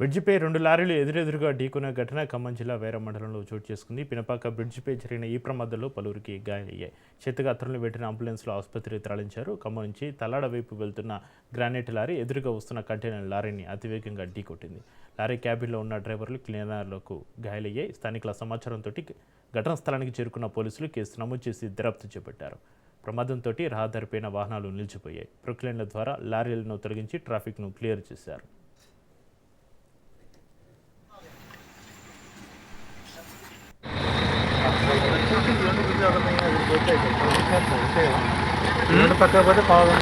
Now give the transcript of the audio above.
బ్రిడ్జిపై రెండు లారీలు ఎదురెదురుగా ఢీకొన్న ఘటన ఖమ్మం జిల్లా వేర మండలంలో చోటు చేసుకుంది. పినపాక బ్రిడ్జిపై జరిగిన ఈ ప్రమాదంలో పలువురికి గాయాలయ్యాయి చెత్తగాత్రంలో పెట్టిన అంబులెన్స్లో ఆసుపత్రికి తరలించారు. ఖమ్మం నుంచి తలాడ వైపు వెళ్తున్న గ్రానైట్ లారీ ఎదురుగా వస్తున్న కంటైనర్ లారీని అతివేగంగా ఢీకొట్టింది. లారీ క్యాబిన్లో ఉన్న డ్రైవర్లు క్లీనర్లకు గాయాలయ్యాయి. స్థానికుల సమాచారంతో ఘటనా స్థలానికి చేరుకున్న పోలీసులు కేసు నమోదు చేసి దర్యాప్తు చేపట్టారు. ప్రమాదంతో రహదారిపైన వాహనాలు నిలిచిపోయాయి. ప్రొక్లైన్ల ద్వారా లారీలను తొలగించి ట్రాఫిక్ను క్లియర్ చేశారు. రెండు పక్క పోతే పావు